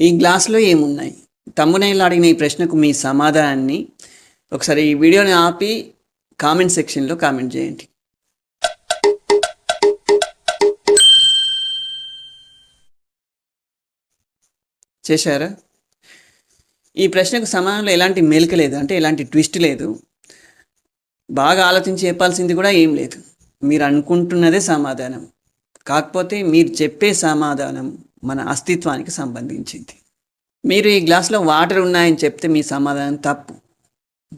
ఈ గ్లాసులో ఏమున్నాయి? తమ్మునైలు అడిగిన ఈ ప్రశ్నకు మీ సమాధానాన్ని ఒకసారి ఈ వీడియోని ఆపి కామెంట్ సెక్షన్లో కామెంట్ చేయండి. చేశారా? ఈ ప్రశ్నకు సమాధానంలో ఎలాంటి మెలిక లేదు. అంటే ఎలాంటి ట్విస్ట్ లేదు. బాగా ఆలోచించి చెప్పాల్సింది కూడా ఏం లేదు. మీరు అనుకుంటున్నదే సమాధానం. కాకపోతే మీరు చెప్పే సమాధానం. మన అస్తిత్వానికి సంబంధించింది. మీరు ఈ గ్లాస్లో వాటర్ ఉన్నాయని చెప్తే మీ సమాధానం తప్పు.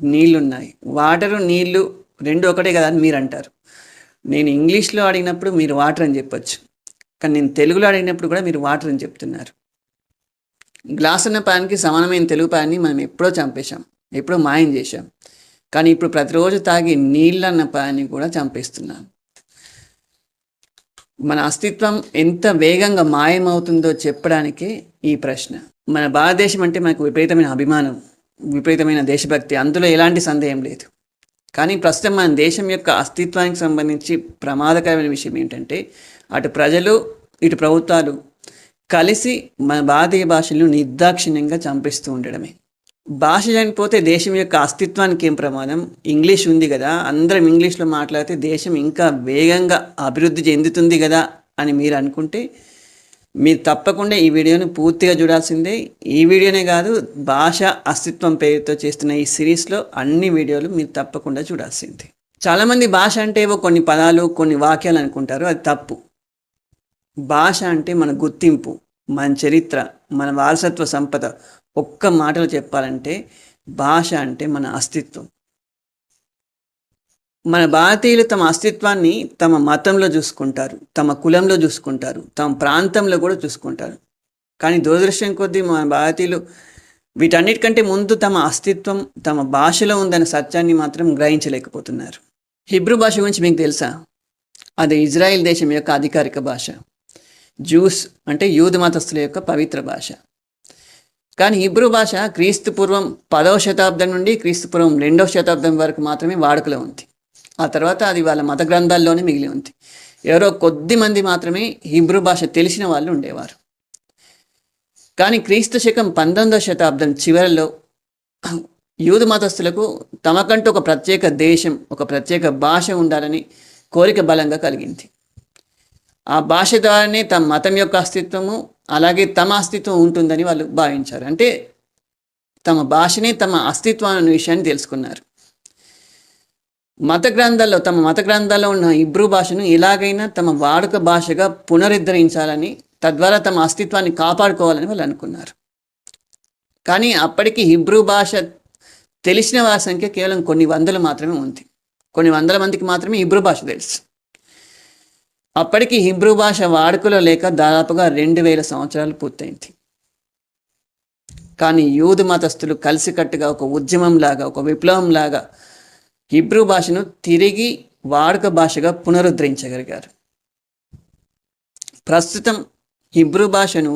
నీళ్ళు ఉన్నాయి వాటరు నీళ్ళు రెండు ఒకటే కదా అని మీరు అంటారు. నేను ఇంగ్లీష్లో అడిగినప్పుడు మీరు వాటర్ అని చెప్పొచ్చు. కానీ నేను తెలుగులో అడిగినప్పుడు కూడా మీరు వాటర్ అని చెప్తున్నారు. గ్లాస్ ఉన్న పాన్కి సమానమైన తెలుగు పాన్ని మనం ఎప్పుడో చంపేశాం. ఎప్పుడో మాయం చేశాం. కానీ ఇప్పుడు ప్రతిరోజు తాగి నీళ్ళన్న పాన్ని కూడా చంపేస్తున్నాను. మన అస్తిత్వం ఎంత వేగంగా మాయమవుతుందో చెప్పడానికే ఈ ప్రశ్న. మన భారతదేశం అంటే మనకు విపరీతమైన అభిమానం విపరీతమైన దేశభక్తి అందులో ఎలాంటి సందేహం లేదు. కానీ ప్రస్తుతం మన దేశం యొక్క అస్తిత్వానికి సంబంధించి ప్రమాదకరమైన విషయం ఏంటంటే అటు ప్రజలు ఇటు ప్రభుత్వాలు కలిసి మన భారతీయ భాషలను నిర్దాక్షిణ్యంగా చంపిస్తూ ఉండడమే. భాష చనిపోతే దేశం యొక్క అస్తిత్వానికి ఏం ప్రమాదం? ఇంగ్లీష్ ఉంది కదా అందరం ఇంగ్లీష్లో మాట్లాడితే దేశం ఇంకా వేగంగా అభివృద్ధి చెందుతుంది కదా అని మీరు అనుకుంటే మీరు తప్పకుండా ఈ వీడియోను పూర్తిగా చూడాల్సిందే. ఈ వీడియోనే కాదు భాష అస్తిత్వం పేరుతో చేస్తున్న ఈ సిరీస్లో అన్ని వీడియోలు మీరు తప్పకుండా చూడాల్సిందే. చాలామంది భాష అంటే ఏవో కొన్ని పదాలు కొన్ని వాక్యాలు అనుకుంటారు అది తప్పు. భాష అంటే మన గుర్తింపు మన చరిత్ర మన వారసత్వ సంపద ఒక్క మాటలో చెప్పాలంటే భాష అంటే మన అస్తిత్వం. మన భారతీయులు తమ అస్తిత్వాన్ని తమ మతంలో చూసుకుంటారు తమ కులంలో చూసుకుంటారు తమ ప్రాంతంలో కూడా చూసుకుంటారు. కానీ దురదృష్టం కొద్దీ మన భారతీయులు వీటన్నిటికంటే ముందు తమ అస్తిత్వం తమ భాషలో ఉందన్న సత్యాన్ని మాత్రం గ్రహించలేకపోతున్నారు. హిబ్రూ భాష గురించి మీకు తెలుసా? అది ఇజ్రాయెల్ దేశం యొక్క అధికారిక భాష. జూస్ అంటే యూద మతస్థుల యొక్క పవిత్ర భాష. కానీ హిబ్రూ భాష క్రీస్తు పూర్వం పదవ శతాబ్దం నుండి క్రీస్తు పూర్వం రెండవ శతాబ్దం వరకు మాత్రమే వాడుకలో ఉంది. ఆ తర్వాత అది వాళ్ళ మత గ్రంథాల్లోనే మిగిలి ఉంది. ఎవరో కొద్ది మంది మాత్రమే హిబ్రూ భాష తెలిసిన వాళ్ళు ఉండేవారు. కానీ క్రీస్తు శకం పంతొమ్మిదవ శతాబ్దం చివరిలో యూదు మతస్థులకు తమకంటూ ఒక ప్రత్యేక దేశం ఒక ప్రత్యేక భాష ఉండాలని కోరిక బలంగా కలిగింది. ఆ భాష ద్వారానే తమ మతం యొక్క అస్తిత్వము అలాగే తమ అస్తిత్వం ఉంటుందని వాళ్ళు భావించారు. అంటే తమ భాషనే తమ అస్తిత్వం అనే విషయాన్ని తెలుసుకున్నారు. మత గ్రంథాల్లో తమ మత గ్రంథాల్లో ఉన్న ఇబ్రూ భాషను ఎలాగైనా తమ వాడుక భాషగా పునరుద్ధరించాలని తద్వారా తమ అస్తిత్వాన్ని కాపాడుకోవాలని వాళ్ళు అనుకున్నారు. కానీ అప్పటికి హిబ్రూ భాష తెలిసిన వారి సంఖ్య కేవలం కొన్ని వందలు మాత్రమే ఉంది. కొన్ని వందల మందికి మాత్రమే హిబ్రూ భాష తెలుసు. అప్పటికి హిబ్రూ భాష వాడుకలో లేక దాదాపుగా రెండు వేల సంవత్సరాలు పూర్తయింది. కానీ యూదు మతస్థులు కలిసికట్టుగా ఒక ఉద్యమం లాగా ఒక విప్లవం లాగా హిబ్రూ భాషను తిరిగి వాడుక భాషగా పునరుద్ధరించగలిగారు. ప్రస్తుతం హిబ్రూ భాషను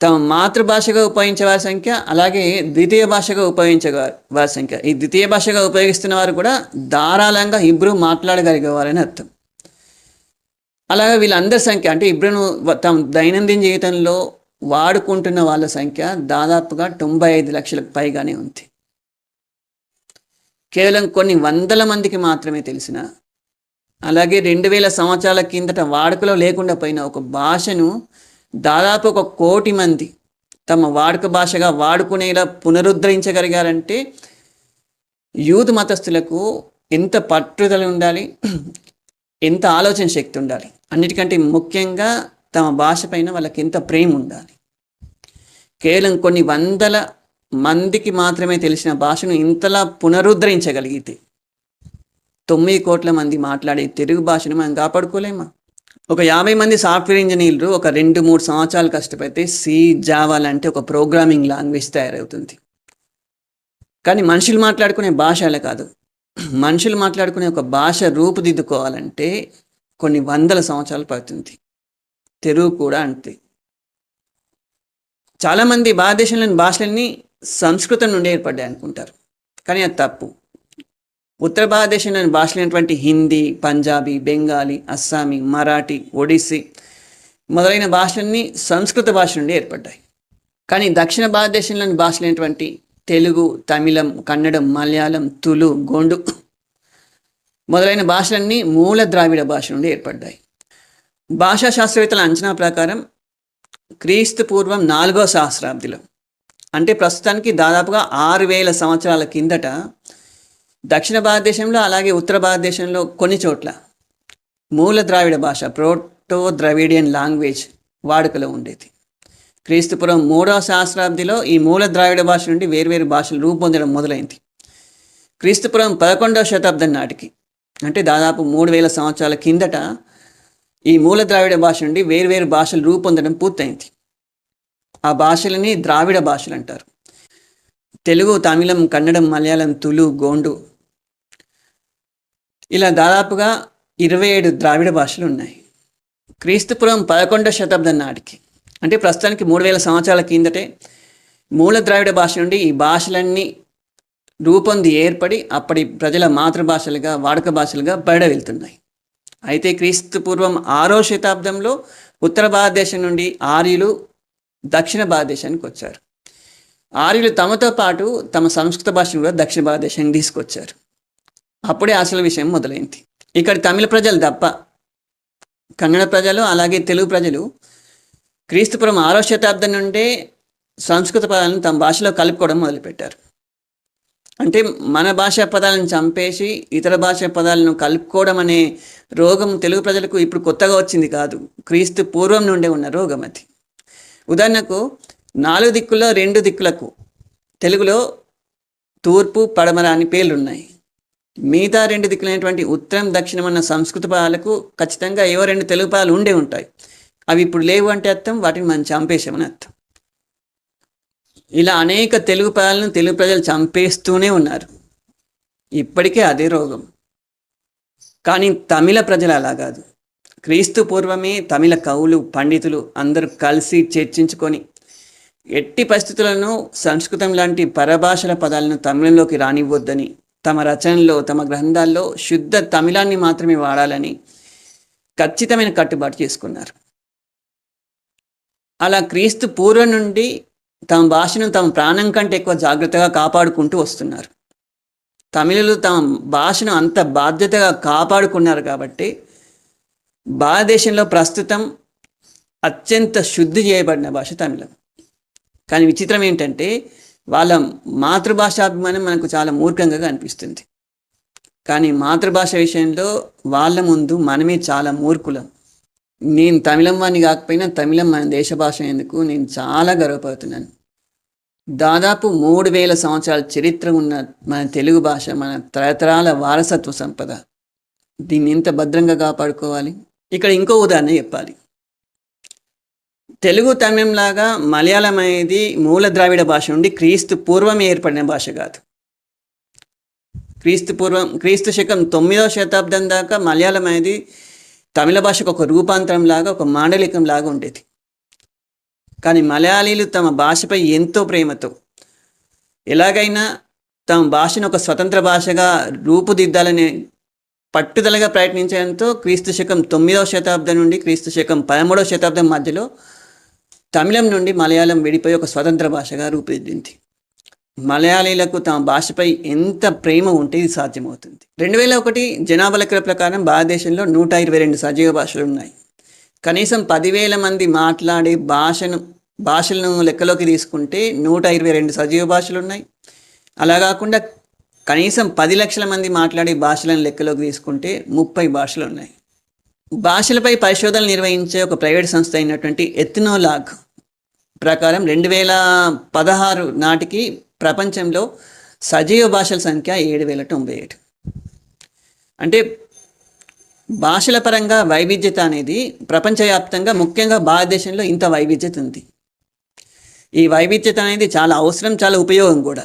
తమ మాతృభాషగా ఉపయోగించే వారి సంఖ్య అలాగే ద్వితీయ భాషగా ఉపయోగించే వారి సంఖ్య. ఈ ద్వితీయ భాషగా ఉపయోగిస్తున్న వారు కూడా ధారాళంగా హిబ్రూ మాట్లాడగలిగేవారని అర్థం. అలాగే వీళ్ళందరి సంఖ్య అంటే ఇబ్రను తమ దైనందిన జీవితంలో వాడుకుంటున్న వాళ్ళ సంఖ్య దాదాపుగా తొంభై ఐదు లక్షలకు పైగానే ఉంది. కేవలం కొన్ని వందల మందికి మాత్రమే తెలిసిన అలాగే రెండు వేల సంవత్సరాల కిందట వాడుకలో లేకుండా పోయిన ఒక భాషను దాదాపు ఒక కోటి మంది తమ వాడుక భాషగా వాడుకునేలా పునరుద్ధరించగలిగారంటే యూత్ మతస్థులకు ఎంత పట్టుదల ఉండాలి ఎంత ఆలోచన శక్తి ఉండాలి. అన్నిటికంటే ముఖ్యంగా తమ భాష పైన వాళ్ళకి ఎంత ప్రేమ ఉండాలి. కేవలం కొన్ని వందల మందికి మాత్రమే తెలిసిన భాషను ఇంతలా పునరుద్ధరించగలిగితే తొమ్మిది కోట్ల మంది మాట్లాడే తెలుగు భాషను మనం కాపాడుకోలేమా? ఒక యాభై మంది సాఫ్ట్వేర్ ఇంజనీర్లు ఒక రెండు మూడు సంవత్సరాలు కష్టపడితే సి జావా లాంటి ఒక ప్రోగ్రామింగ్ లాంగ్వేజ్ తయారవుతుంది. కానీ మనుషులు మాట్లాడుకునే భాష అలా కాదు. మనుషులు మాట్లాడుకునే ఒక భాష రూపుదిద్దుకోవాలంటే కొన్ని వందల సంవత్సరాలు పడుతుంది. తెలుగు కూడా అంతే. చాలామంది భారతదేశంలోని భాషలన్నీ సంస్కృతం నుండి ఏర్పడ్డాయి అనుకుంటారు. కానీ అది తప్పు. ఉత్తర భారతదేశంలోని భాషలైనటువంటి హిందీ పంజాబీ బెంగాలీ అస్సామీ మరాఠీ ఒడిస్సీ మొదలైన భాషలన్నీ సంస్కృత భాష నుండి ఏర్పడ్డాయి. కానీ దక్షిణ భారతదేశంలోని భాషలైనటువంటి తెలుగు తమిళం కన్నడం మలయాళం తులు గోండు మొదలైన భాషలన్నీ మూల ద్రావిడ భాష నుండి ఏర్పడ్డాయి. భాషా శాస్త్రవేత్తల అంచనా ప్రకారం క్రీస్తు పూర్వం నాలుగో సహస్రాబ్దిలో అంటే ప్రస్తుతానికి దాదాపుగా ఆరు వేల సంవత్సరాల కిందట దక్షిణ భారతదేశంలో అలాగే ఉత్తర భారతదేశంలో కొన్ని చోట్ల మూల ద్రావిడ భాష ప్రోటో ద్రవిడియన్ లాంగ్వేజ్ వాడుకలో ఉండేది. క్రీస్తుపురం మూడవ సహస్రాబ్దిలో ఈ మూల ద్రావిడ భాష నుండి వేర్వేరు భాషలు రూపొందడం మొదలైంది. క్రీస్తుపురం పదకొండవ శతాబ్దం నాటికి అంటే దాదాపు మూడు వేల సంవత్సరాల కిందట ఈ మూల ద్రావిడ భాష నుండి వేర్వేరు భాషలు రూపొందడం పూర్తయింది. ఆ భాషలని ద్రావిడ భాషలు అంటారు. తెలుగు తమిళం కన్నడం మలయాళం తులు గోండు ఇలా దాదాపుగా ఇరవై ఏడు ద్రావిడ భాషలు ఉన్నాయి. క్రీస్తుపురం పదకొండవ శతాబ్దం నాటికి అంటే ప్రస్తుతానికి మూడు వేల సంవత్సరాల కిందటే మూల ద్రావిడ భాష నుండి ఈ భాషలన్నీ రూపొంది ఏర్పడి అప్పటి ప్రజల మాతృభాషలుగా వాడక భాషలుగా బయట వెళ్తున్నాయి. అయితే క్రీస్తు పూర్వం ఆరో శతాబ్దంలో ఉత్తర భారతదేశం నుండి ఆర్యులు దక్షిణ భారతదేశానికి వచ్చారు. ఆర్యులు తమతో పాటు తమ సంస్కృత భాషను కూడా దక్షిణ భారతదేశానికి తీసుకొచ్చారు. అప్పుడే అసలు విషయం మొదలైంది. ఇక్కడ తమిళ ప్రజలు తప్ప కన్నడ ప్రజలు అలాగే తెలుగు ప్రజలు క్రీస్తుపురం ఆరో శతాబ్దం నుండే సంస్కృత పదాలను తమ భాషలో కలుపుకోవడం మొదలుపెట్టారు. అంటే మన భాషా పదాలను చంపేసి ఇతర భాషా పదాలను కలుపుకోవడం అనే రోగం తెలుగు ప్రజలకు ఇప్పుడు కొత్తగా వచ్చింది కాదు. క్రీస్తు పూర్వం నుండే ఉన్న రోగం అది. ఉదాహరణకు నాలుగు దిక్కుల్లో రెండు దిక్కులకు తెలుగులో తూర్పు పడమర అని పేర్లు ఉన్నాయి మిగతా రెండు దిక్కులైనటువంటి ఉత్తరం దక్షిణం అన్న సంస్కృత పదాలకు ఖచ్చితంగా ఏవో రెండు తెలుగు పదాలు ఉండే ఉంటాయి. అవి ఇప్పుడు లేవు అంటే అర్థం వాటిని మనం చంపేశామని అర్థం. ఇలా అనేక తెలుగు పదాలను తెలుగు ప్రజలు చంపేస్తూనే ఉన్నారు. ఇప్పటికే అదే రోగం. కానీ తమిళ ప్రజలు అలా కాదు. క్రీస్తు పూర్వమే తమిళ కవులు పండితులు అందరూ కలిసి చర్చించుకొని ఎట్టి పరిస్థితులను సంస్కృతం లాంటి పరభాషల పదాలను తమిళంలోకి రానివ్వొద్దని తమ రచనల్లో తమ గ్రంథాల్లో శుద్ధ తమిళాన్ని మాత్రమే వాడాలని ఖచ్చితమైన కట్టుబాటు చేసుకున్నారు. అలా క్రీస్తు పూర్వం నుండి తమ భాషను తమ ప్రాణం కంటే ఎక్కువ జాగ్రత్తగా కాపాడుకుంటూ వస్తున్నారు. తమిళులు తమ భాషను అంత బాధ్యతగా కాపాడుకున్నారు కాబట్టి భారతదేశంలో ప్రస్తుతం అత్యంత శుద్ధి చేయబడిన భాష తమిళం. కానీ విచిత్రం ఏంటంటే వాళ్ళ మాతృభాషాభిమానం మనకు చాలా మూర్ఖంగా అనిపిస్తుంది కానీ మాతృభాష విషయంలో వాళ్ళ ముందు మనమే చాలా మూర్ఖులం. నేను తమిళం వాడిని కాకపోయినా తమిళం మన దేశ భాష ఎందుకు? నేను చాలా గర్వపడుతున్నాను. దాదాపు మూడు వేల సంవత్సరాల చరిత్ర ఉన్న మన తెలుగు భాష మన తరతరాల వారసత్వ సంపద. దీన్ని ఎంత భద్రంగా కాపాడుకోవాలి? ఇక్కడ ఇంకో ఉదాహరణ చెప్పాలి. తెలుగు తమిళంలాగా మలయాళం అనేది మూల ద్రావిడ భాష నుండి క్రీస్తు పూర్వం ఏర్పడిన భాష కాదు. క్రీస్తు పూర్వం క్రీస్తు శకం తొమ్మిదవ శతాబ్దం దాకా మలయాళం అనేది తమిళ భాషకు ఒక రూపాంతరం లాగా ఒక మాండలికం లాగా ఉండేది. కానీ మలయాళీలు తమ భాషపై ఎంతో ప్రేమతో ఎలాగైనా తమ భాషను ఒక స్వతంత్ర భాషగా రూపుదిద్దాలని పట్టుదలగా ప్రయత్నించడంతో క్రీస్తు శకం తొమ్మిదవ శతాబ్దం నుండి క్రీస్తు శకం పదమూడవ శతాబ్దం మధ్యలో తమిళం నుండి మలయాళం విడిపోయి ఒక స్వతంత్ర భాషగా రూపుదిద్దింది. మలయాళీలకు తమ భాషపై ఎంత ప్రేమ ఉంటే ఇది సాధ్యమవుతుంది. రెండు వేల ఒకటి జనాభా లెక్కల ప్రకారం భారతదేశంలో నూట ఇరవై రెండు సజీవ భాషలు ఉన్నాయి. కనీసం పదివేల మంది మాట్లాడే భాషను భాషలను లెక్కలోకి తీసుకుంటే నూట ఇరవై రెండు సజీవ భాషలు ఉన్నాయి. అలా కాకుండా కనీసం పది లక్షల మంది మాట్లాడే భాషలను లెక్కలోకి తీసుకుంటే ముప్పై భాషలు ఉన్నాయి. భాషలపై పరిశోధనలు నిర్వహించే ఒక ప్రైవేట్ సంస్థ అయినటువంటి ఎథ్నోలాగ్ ప్రకారం రెండు వేల పదహారు నాటికి ప్రపంచంలో సజీవ భాషల సంఖ్య ఏడు వేల తొంభై ఏడు. అంటే భాషల పరంగా వైవిధ్యత అనేది ప్రపంచవ్యాప్తంగా ముఖ్యంగా భారతదేశంలో ఇంత వైవిధ్యత ఉంది. ఈ వైవిధ్యత అనేది చాలా అవసరం చాలా ఉపయోగం కూడా.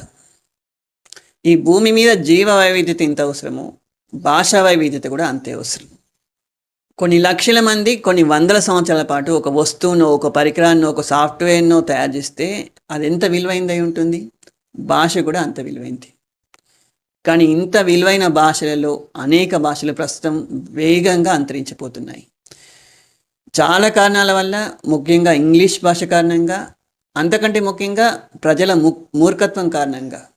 ఈ భూమి మీద జీవ వైవిధ్యత ఎంత అవసరమో భాషా వైవిధ్యత కూడా అంతే అవసరం. కొన్ని లక్షల మంది కొన్ని వందల సంవత్సరాల పాటు ఒక వస్తువునో ఒక పరికరాన్నో ఒక సాఫ్ట్వేర్నో తయారు చేస్తే అది ఎంత విలువైందై ఉంటుంది? భాష కూడా అంత విలువైంది. కానీ ఇంత విలువైన భాషలలో అనేక భాషలు ప్రస్తుతం వేగంగా అంతరించిపోతున్నాయి. చాలా కారణాల వల్ల ముఖ్యంగా ఇంగ్లీష్ భాష కారణంగా అంతకంటే ముఖ్యంగా ప్రజల మూర్ఖత్వం కారణంగా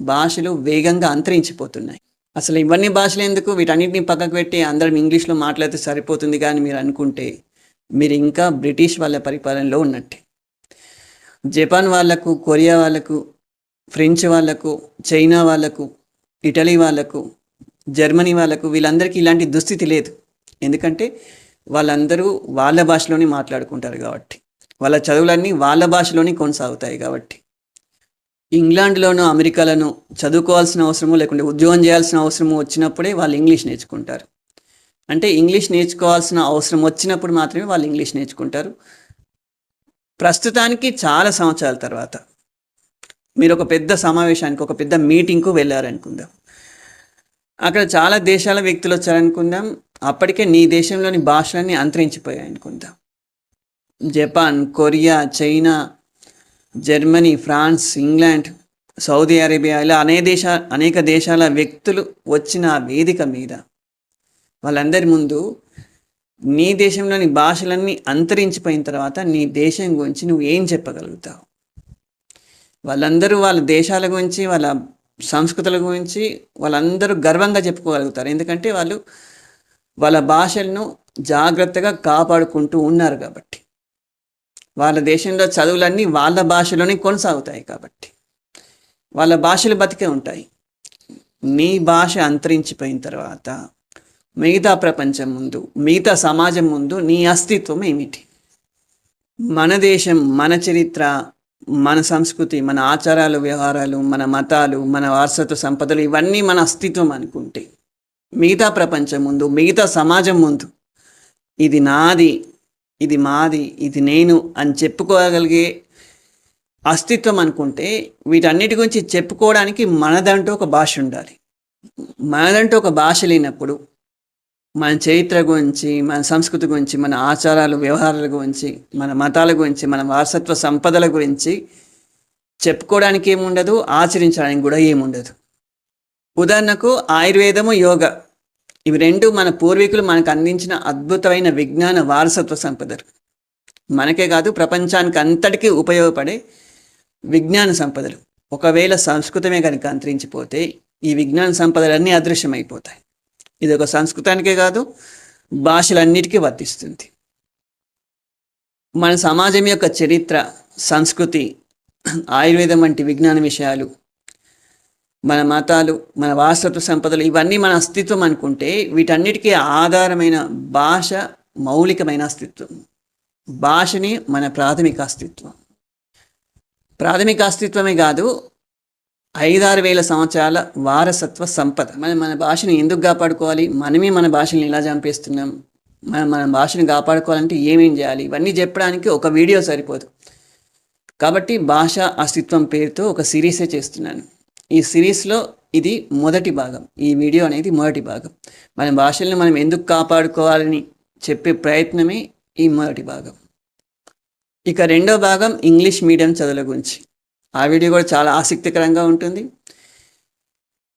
భాషలు వేగంగా అంతరించిపోతున్నాయి. అసలు ఇవన్నీ భాషలు ఎందుకు? వీటన్నిటిని పక్కకు పెట్టి అందరం ఇంగ్లీష్లో మాట్లాడితే సరిపోతుంది కానీ మీరు అనుకుంటే మీరు ఇంకా బ్రిటిష్ వాళ్ళ పరిపాలనలో ఉన్నట్టే. జపాన్ వాళ్ళకు కొరియా వాళ్ళకు ఫ్రెంచ్ వాళ్ళకు చైనా వాళ్ళకు ఇటలీ వాళ్ళకు జర్మనీ వాళ్ళకు వీళ్ళందరికీ ఇలాంటి దుస్థితి లేదు. ఎందుకంటే వాళ్ళందరూ వాళ్ళ భాషలోనే మాట్లాడుకుంటారు కాబట్టి. వాళ్ళ చదువులన్నీ వాళ్ళ భాషలోనే కొనసాగుతాయి కాబట్టి. ఇంగ్లాండ్లోనూ అమెరికాలను చదువుకోవాల్సిన అవసరము లేకుంటే ఉద్యోగం చేయాల్సిన అవసరము వచ్చినప్పుడే వాళ్ళు ఇంగ్లీష్ నేర్చుకుంటారు. అంటే ఇంగ్లీష్ నేర్చుకోవాల్సిన అవసరం వచ్చినప్పుడు మాత్రమే వాళ్ళు ఇంగ్లీష్ నేర్చుకుంటారు. ప్రస్తుతానికి చాలా సంవత్సరాల తర్వాత మీరు ఒక పెద్ద సమావేశానికి ఒక పెద్ద మీటింగ్కు వెళ్ళారనుకుందాం. అక్కడ చాలా దేశాల వ్యక్తులు వచ్చారనుకుందాం. అప్పటికే నీ దేశంలోని భాషలన్నీ అంతరించిపోయాయి అనుకుందాం. Japan Korea China Germany France England Saudi Arabia ఇలా అనేక దేశ అనేక దేశాల వ్యక్తులు వచ్చిన ఆ వేదిక మీద వాళ్ళందరి ముందు నీ దేశంలోని భాషలన్నీ అంతరించిపోయిన తర్వాత నీ దేశం గురించి నువ్వు ఏం చెప్పగలుగుతావు? వాళ్ళందరూ వాళ్ళ దేశాల గురించి వాళ్ళ సంస్కృతుల గురించి వాళ్ళందరూ గర్వంగా చెప్పుకోగలుగుతారు. ఎందుకంటే వాళ్ళు వాళ్ళ భాషలను జాగ్రత్తగా కాపాడుకుంటూ ఉన్నారు కాబట్టి. వాళ్ళ దేశంలో చదువులన్నీ వాళ్ళ భాషలోనే కొనసాగుతాయి కాబట్టి. వాళ్ళ భాషలు బతికే ఉంటాయి. నీ భాష అంతరించిపోయిన తర్వాత మిగతా ప్రపంచం ముందు మిగతా సమాజం ముందు నీ అస్తిత్వం ఏమిటి? మన దేశం మన చరిత్ర మన సంస్కృతి మన ఆచారాలు వ్యవహారాలు మన మతాలు మన వారసత్వ సంపదలు ఇవన్నీ మన అస్తిత్వం అనుకుంటే మిగతా ప్రపంచం ముందు మిగతా సమాజం ముందు ఇది నాది ఇది మాది ఇది నేను అని చెప్పుకోగలిగే అస్తిత్వం అనుకుంటే వీటన్నిటి గురించి చెప్పుకోవడానికి మనదంటూ ఒక భాష ఉండాలి. మనదంటూ ఒక భాష లేనప్పుడు మన చరిత్ర గురించి మన సంస్కృతి గురించి మన ఆచారాలు వ్యవహారాల గురించి మన మతాల గురించి మన వారసత్వ సంపదల గురించి చెప్పుకోవడానికి ఏముండదు ఆచరించడానికి కూడా ఏముండదు. ఉదాహరణకు ఆయుర్వేదము యోగ. ఇవి రెండు మన పూర్వీకులు మనకు అందించిన అద్భుతమైన విజ్ఞాన వారసత్వ సంపదలు. మనకే కాదు ప్రపంచానికి అంతటికీ ఉపయోగపడే విజ్ఞాన సంపదలు. ఒకవేళ సంస్కృతమే కనుక అంతరించిపోతే ఈ విజ్ఞాన సంపదలన్నీ అదృశ్యమైపోతాయి. ఇది ఒక సంస్కృతానికే కాదు భాషలన్నిటికీ వర్తిస్తుంది. మన సమాజం యొక్క చరిత్ర సంస్కృతి ఆయుర్వేదం వంటి విజ్ఞాన విషయాలు మన మతాలు మన వారసత్వ సంపదలు ఇవన్నీ మన అస్తిత్వం అనుకుంటే వీటన్నిటికీ ఆధారమైన భాష మౌలికమైన అస్తిత్వం. భాషని మన ప్రాథమిక అస్తిత్వం. ప్రాథమిక అస్తిత్వమే కాదు ఐదారు వేల సంవత్సరాల వారసత్వ సంపద. మనం మన భాషను ఎందుకు కాపాడుకోవాలి? మనమే మన భాషను ఇలా చంపేస్తున్నాం? మనం మన భాషను కాపాడుకోవాలంటే ఏమేం చేయాలి? ఇవన్నీ చెప్పడానికి ఒక వీడియో సరిపోదు. కాబట్టి భాష అస్తిత్వం పేరుతో ఒక సిరీసే చేస్తున్నాను. ఈ సిరీస్లో ఇది మొదటి భాగం. ఈ వీడియో అనేది మొదటి భాగం. మన భాషల్ని మనం ఎందుకు కాపాడుకోవాలని చెప్పే ప్రయత్నమే ఈ మొదటి భాగం. ఇక రెండో భాగం ఇంగ్లీష్ మీడియం చదువుల గురించి. ఆ వీడియో కూడా చాలా ఆసక్తికరంగా ఉంటుంది.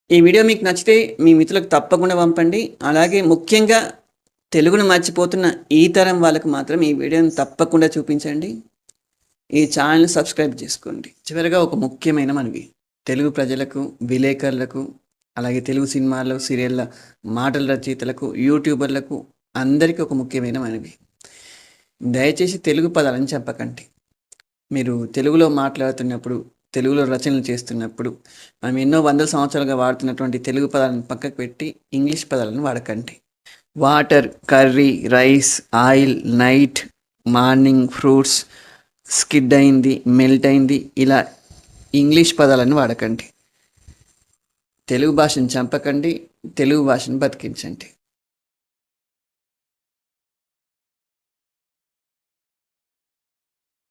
ఈ వీడియో మీకు నచ్చితే మీ మిత్రులకు తప్పకుండా పంపండి. అలాగే ముఖ్యంగా తెలుగును మర్చిపోతున్న ఈ తరం వాళ్ళకు మాత్రం ఈ వీడియోని తప్పకుండా చూపించండి. ఈ ఛానల్ని సబ్స్క్రైబ్ చేసుకోండి. చివరిగా ఒక ముఖ్యమైన మనవి. తెలుగు ప్రజలకు విలేకరులకు అలాగే తెలుగు సినిమాలు సీరియళ్ళ మాటల రచయితలకు యూట్యూబర్లకు అందరికీ ఒక ముఖ్యమైన మనవి. దయచేసి తెలుగు పదాలను చెప్పకండి మీరు తెలుగులో మాట్లాడుతున్నప్పుడు తెలుగులో రచనలు చేస్తున్నప్పుడు మనం ఎన్నో వందల సంవత్సరాలుగా వాడుతున్నటువంటి తెలుగు పదాలను పక్కకు పెట్టి ఇంగ్లీష్ పదాలను వాడకండి. Water curry rice oil night morning fruits skid అయింది మెల్ట్ అయింది ఇలా ఇంగ్లీష్ పదాలను వాడకండి. తెలుగు భాషను చంపకండి తెలుగు భాషను బతికించండి.